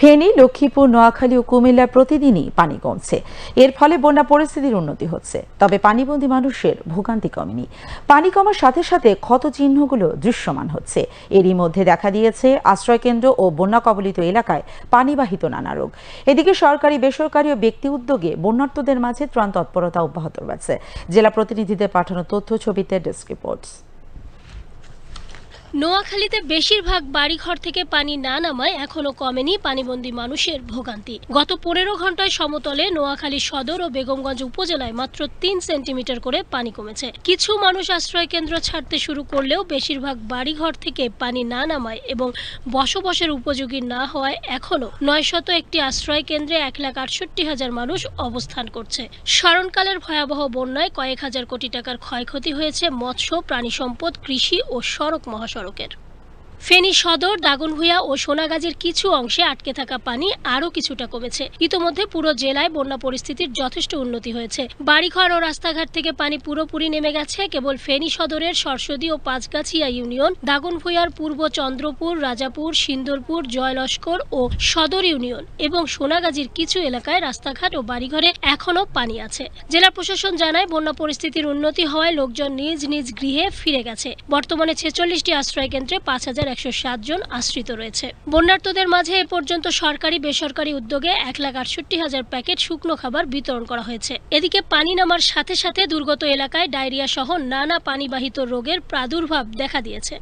ফেনী, লক্ষ্মীপুর, নোয়াখালী ও কুমিল্লার প্রতিদিনই পানি কমছে। এর ফলে বন্যা পরিস্থিতির উন্নতি হচ্ছে। তবে পানিবন্দী মানুষের ভোগান্তি কমেনি। পানি কমার সাথে সাথে ক্ষত চিহ্নগুলো দৃশ্যমান হচ্ছে। এরই মধ্যে দেখা দিয়েছে, আশ্রয়কেন্দ্র ও বন্যা কবলিত এলাকায় পানিবাহিত নানা রোগ। এদিকে সরকারি, বেসরকারি ও ব্যক্তি উদ্যোগে বন্যার্থদের মাঝে ত্রাণ তৎপরতা অব্যাহত রয়েছে। জেলা প্রতিনিধিদের পাঠানো তথ্য, ছবিতে ডেস্ক রিপোর্টস। নোয়াখালীতে বেশিরভাগ বাড়িঘর থেকে পানি না নামায় এখনও কমেনি পানিবন্দী মানুষের ভোগান্তি। গত পনেরো ঘন্টায় সমতলে নোয়াখালী সদর ও বেগমগঞ্জ উপজেলায় মাত্র তিন সেন্টিমিটার করে পানি কমেছে। কিছু মানুষ আশ্রয় কেন্দ্র ছাড়তে শুরু করলেও বেশিরভাগ বাড়িঘর থেকে পানি না নামায় এবং বসবাসের উপযোগী না হওয়ায় এখনও নয়শত একটি আশ্রয় কেন্দ্রে এক লাখ আটষট্টি হাজার মানুষ অবস্থান করছে। স্মরণকালের ভয়াবহ বন্যায় কয়েক হাজার কোটি টাকার ক্ষয়ক্ষতি হয়েছে মৎস্য, প্রাণী সম্পদ, কৃষি ও সড়ক মহাসড়কের ফেনী সদর, দাগনভূঞা ও সোনাগাজীর কিছু অংশে আটকে থাকা পানি আরও কিছুটা কমেছে। ইতোমধ্যে পুরো জেলায় বন্যা পরিস্থিতির যথেষ্ট উন্নতি হয়েছে। বাড়িঘর ও রাস্তাঘাট থেকে পানি পুরোপুরি নেমে গেছে। কেবল ফেনী সদরের সরস্বতী ও পাঁচগাছিয়া ইউনিয়ন, দাগনভূঞার পূর্ব চন্দ্রপুর, রাজাপুর, সিন্দরপুর, জয়লস্কর ও সদর ইউনিয়ন এবং সোনাগাজীর কিছু এলাকায় রাস্তাঘাট ও বাড়িঘরে এখনও পানি আছে। জেলা প্রশাসন জানায়, বন্যা পরিস্থিতির উন্নতি হওয়ায় লোকজন নিজ নিজ গৃহে ফিরে গেছে। বর্তমানে ছেচল্লিশটি আশ্রয় কেন্দ্রে পাঁচ হাজার একশো সাত জন আশ্রিত রয়েছে। বন্যার্তদের মাঝে এ পর্যন্ত সরকারি বেসরকারি উদ্যোগে এক লাখ আটষট্টি হাজার প্যাকেট শুকনো খাবার বিতরণ করা হয়েছে। এদিকে পানি নামার সাথে সাথে দুর্গত এলাকায় ডায়রিয়া সহ নানা পানিবাহিত রোগের প্রাদুর্ভাব দেখা দিয়েছে।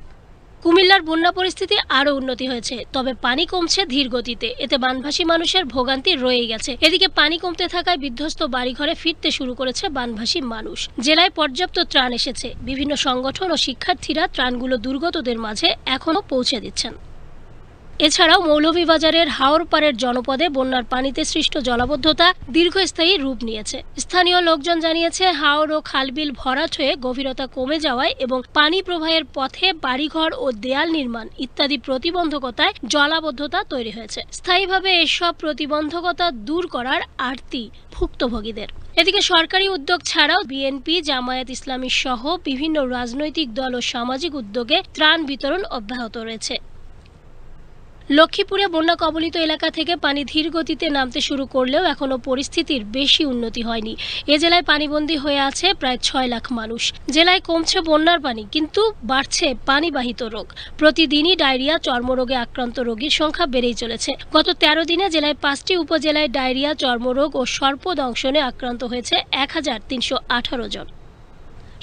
কুমিল্লার বন্যা পরিস্থিতি আরও উন্নতি হয়েছে, তবে পানি কমছে ধীর গতিতে এতে বানভাসী মানুষের ভোগান্তি রয়ে গেছে। এদিকে পানি কমতে থাকায় বিধ্বস্ত বাড়িঘরে ফিরতে শুরু করেছে বানভাসী মানুষ। জেলায় পর্যাপ্ত ত্রাণ এসেছে। বিভিন্ন সংগঠন ও শিক্ষার্থীরা ত্রাণগুলো দুর্গতদের মাঝে এখনও পৌঁছে দিচ্ছেন। এছাড়াও মৌলভীবাজারের হাওরপাড়ের জনপদে বন্যার পানিতে সৃষ্ট জলাবদ্ধতা দীর্ঘস্থায়ী রূপ নিয়েছে। স্থানীয় লোকজন জানিয়েছে, হাওর ও খালবিল ভরাট হয়ে গভীরতা কমে যাওয়ায় এবং পানি প্রবাহের পথে বাড়িঘর ও দেয়াল নির্মাণ ইত্যাদি প্রতিবন্ধকতায় জলাবদ্ধতা তৈরি হয়েছে। স্থায়ীভাবে এসব প্রতিবন্ধকতা দূর করার আরতি ভুক্তভোগীদের। এদিকে সরকারি উদ্যোগ ছাড়াও বিএনপি, জামায়াত ইসলামী সহ বিভিন্ন রাজনৈতিক দল ও সামাজিক উদ্যোগে ত্রাণ বিতরণ অব্যাহত রয়েছে। লক্ষ্মীপুরে বন্যা কবলিত এলাকা থেকে পানি ধীর গতিতে নামতে শুরু করলেও এখনও পরিস্থিতির বেশি উন্নতি হয়নি। এ জেলায় পানিবন্দী হয়ে আছে প্রায় ছয় লাখ মানুষ। জেলায় কমছে বন্যার পানি, কিন্তু বাড়ছে পানিবাহিত রোগ। প্রতিদিনই ডায়রিয়া, চর্মরোগে আক্রান্ত রোগীর সংখ্যা বেড়েই চলেছে। গত তেরো দিনে জেলায় পাঁচটি উপজেলায় ডায়রিয়া, চর্মরোগ ও সর্পদংশনে আক্রান্ত হয়েছে এক হাজার তিনশো আঠারো জন।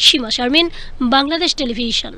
সীমা শারমিন, বাংলাদেশ টেলিভিশন।